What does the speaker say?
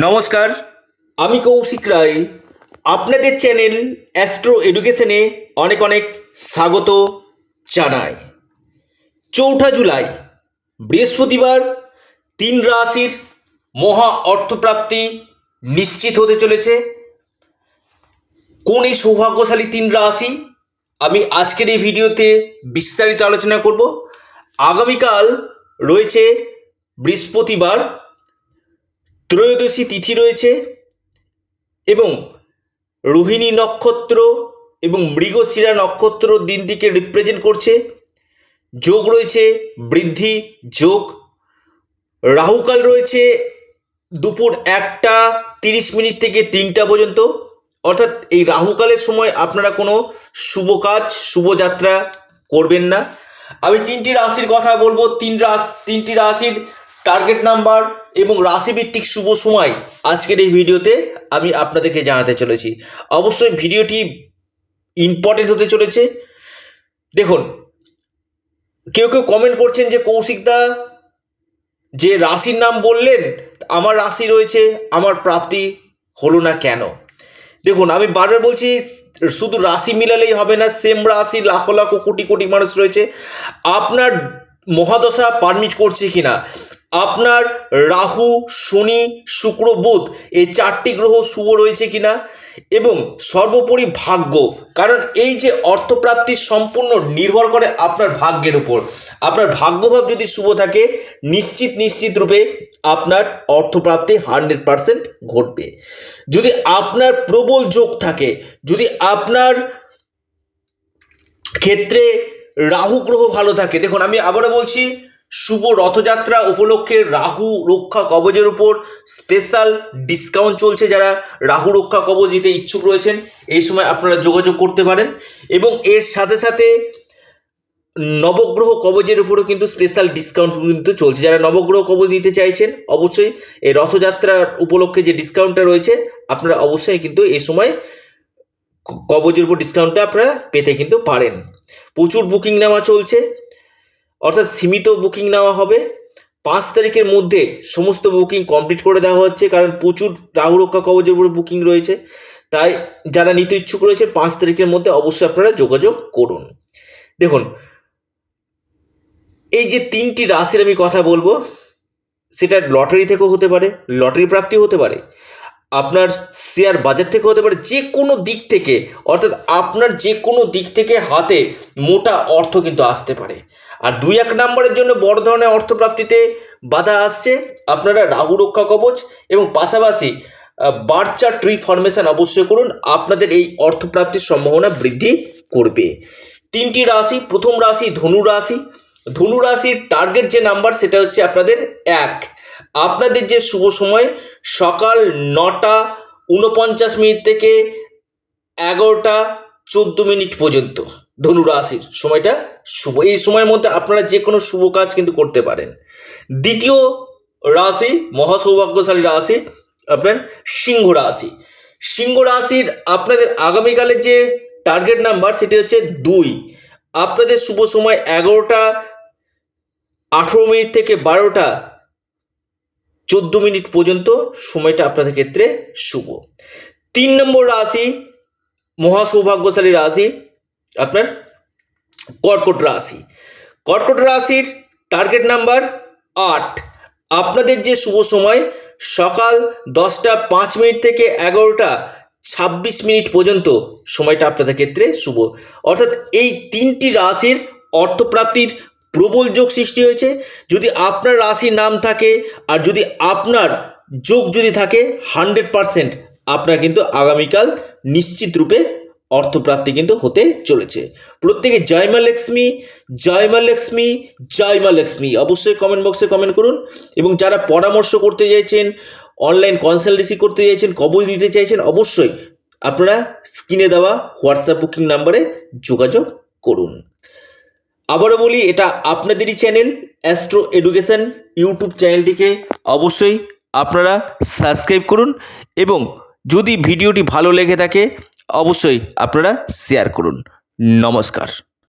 নমস্কার। আমি কৌশিক রায়। আপনাদের চ্যানেল অ্যাস্ট্রো এডুকেশনে অনেক অনেক স্বাগত জানাই। চৌঠা জুলাই, বৃহস্পতিবার, তিন রাশির মহা অর্থপ্রাপ্তি নিশ্চিত হতে চলেছে। কোন এই সৌভাগ্যশালী তিন রাশি? আমি আজকের এই ভিডিওতে বিস্তারিত আলোচনা করব। আগামীকাল রয়েছে বৃহস্পতিবার ত্রয়োদশী তিথি রয়েছে এবং রোহিণী নক্ষত্র এবং মৃগশিরা নক্ষত্র দিনটিকে রিপ্রেজেন্ট করছে। যোগ রয়েছে বৃদ্ধি, যোগ। রাহুকাল রয়েছে দুপুর একটা তিরিশ মিনিট থেকে তিনটা পর্যন্ত। অর্থাৎ এই রাহুকালের সময় আপনারা কোনো শুভ কাজ শুভযাত্রা করবেন না। আমি তিনটি রাশির কথা বলব। তিন রাশ তিনটি রাশির টার্গেট নাম্বার এবং রাশিভিত্তিক শুভ সময় আজকের এই ভিডিওতে আমি আপনাদেরকে জানাতে চলেছি। অবশ্যই ভিডিওটি ইম্পর্টেন্ট হতে চলেছে। দেখুন, কেউ কেউ কমেন্ট করছেন যে কৌশিকদা যে রাশির নাম বললেন, আমার রাশি রয়েছে, আমার প্রাপ্তি হলো না কেন? দেখুন, আমি বারবার বলছি, শুধু রাশি মিলালেই হবে না সেম রাশি, লাখো লাখো, কোটি কোটি মানুষ রয়েছে। আপনার মহাদশা পারমিট করছে কিনা? আপনার রাহু, শনি, শুক্র, বুধ এই চারটি গ্রহ শুভ রয়েছে কিনা? এবং সর্বোপরি ভাগ্য, কারণ এই যে অর্থপ্রাপ্তি সম্পূর্ণ নির্ভর করে আপনার ভাগ্যের উপর। আপনার ভাগ্যভাব যদি শুভ থাকে, নিশ্চিত নিশ্চিত রূপে আপনার অর্থপ্রাপ্তি হান্ড্রেড পারসেন্ট ঘটবে। যদি আপনার প্রবল যোগ থাকে, যদি আপনার ক্ষেত্রে রাহু গ্রহ ভালো থাকে, দেখুন আমি আবারও বলছি শুভ রথযাত্রা উপলক্ষে রাহু রক্ষা কবচের উপর স্পেশাল ডিসকাউন্ট চলছে যারা রাহু রক্ষা কবচ দিতে ইচ্ছুক রয়েছেন, এই সময় আপনারা যোগাযোগ করতে পারেন এবং এর সাথে সাথে নবগ্রহ কবজের উপরও কিন্তু স্পেশাল ডিসকাউন্ট কিন্তু চলছে। যারা নবগ্রহ কবজ দিতে চাইছেন, অবশ্যই এই রথযাত্রার উপলক্ষে যে ডিসকাউন্টটা রয়েছে, আপনারা অবশ্যই কিন্তু এই সময় কবজের উপর ডিসকাউন্টটা আপনারা পেতে কিন্তু পারেন। প্রচুর বুকিং নেওয়া চলছে। অর্থাৎ সীমিত বুকিং নেওয়া হবে। পাঁচ তারিখের মধ্যে সমস্ত বুকিং কমপ্লিট করে দেওয়া হচ্ছে, কারণ প্রচুর রাহু রক্ষা কবচের উপরে বুকিং রয়েছে। তাই যারা নিতে ইচ্ছুক রয়েছে, পাঁচ তারিখের মধ্যে অবশ্যই আপনারা যোগাযোগ করুন। দেখুন, এই যে তিনটি রাশির আমি কথা বলব, সেটা লটারি থেকেও হতে পারে, লটারি প্রাপ্তি হতে পারে। আপনার শেয়ার বাজার থেকে হতে পারে যে কোনো দিক থেকে, অর্থাৎ আপনার যে কোনো দিক থেকে হাতে মোটা অর্থ কিন্তু আসতে পারে। আর দুই এক নম্বরের জন্য বড় ধরনের অর্থপ্রাপ্তিতে বাধা আসছে আপনারা রাহু রক্ষা কবচ এবং পাশাপাশি বার্চার ট্রি ফরমেশন অবশ্যই করুন, আপনাদের এই অর্থপ্রাপ্তির সম্ভাবনা বৃদ্ধি করবে। তিনটি রাশি, প্রথম রাশি ধনু রাশি। ধনু রাশির টার্গেট যে নাম্বার সেটা হচ্ছে আপনাদের এক। আপনাদের যে শুভ সময়, সকাল নটা উনপঞ্চাশ মিনিট থেকে এগারোটা চোদ্দ মিনিট পর্যন্ত ধনু রাশির সময়টা শুভ। এই সময়ের মধ্যে আপনারা যে কোনো শুভ কাজ কিন্তু করতে পারেন। দ্বিতীয় রাশি, মহাসৌভাগ্যশালী রাশি, আপনার সিংহ রাশি। সিংহ রাশির আপনাদের আগামীকালের যে টার্গেট নাম্বার সেটি হচ্ছে দুই। আপনাদের শুভ সময় এগারোটা আঠেরো মিনিট থেকে বারোটা চোদ্দ মিনিট পর্যন্ত সময়টা আপনাদের ক্ষেত্রে শুভ। তিন নম্বর রাশি মহা সৌভাগ্যশালী রাশি, আপনার কর্কট রাশি। কর্কট রাশির টার্গেট নাম্বার আট। আপনাদের যে শুভ সময়, সকাল দশটা পাঁচ মিনিট থেকে এগারোটা ছাব্বিশ মিনিট পর্যন্ত সময়টা আপনাদের ক্ষেত্রে শুভ। অর্থাৎ এই তিনটি রাশির অর্থপ্রাপ্তির প্রবল যোগ সৃষ্টি হয়েছে। যদি আপনার রাশির নাম থাকে আর যদি আপনার যোগ যদি থাকে, হান্ড্রেড পারসেন্ট আপনার কিন্তু আগামীকাল নিশ্চিত রূপে অর্থপ্রাপ্তি কিন্তু হতে চলেছে। প্রত্যেকে জয় মা লক্ষ্মী, জয় মা লক্ষ্মী, জয় মা লক্ষ্মী অবশ্যই কমেন্ট বক্সে কমেন্ট করুন। এবং যারা পরামর্শ করতে চাইছেন অনলাইন কনসালটেন্সি করতে চাইছেন কবল দিতে চাইছেন, অবশ্যই আপনারা স্ক্রিনে দেওয়া হোয়াটসঅ্যাপ বুকিং নাম্বারে যোগাযোগ করুন। আবারও বলি, এটা আপনাদেরই চ্যানেল অ্যাস্ট্রো এডুকেশন ইউটিউব চ্যানেলটিকে অবশ্যই আপনারা সাবস্ক্রাইব করুন এবং যদি ভিডিওটি ভালো লেগে থাকে, অবশ্যই আপনারা শেয়ার করুন। নমস্কার।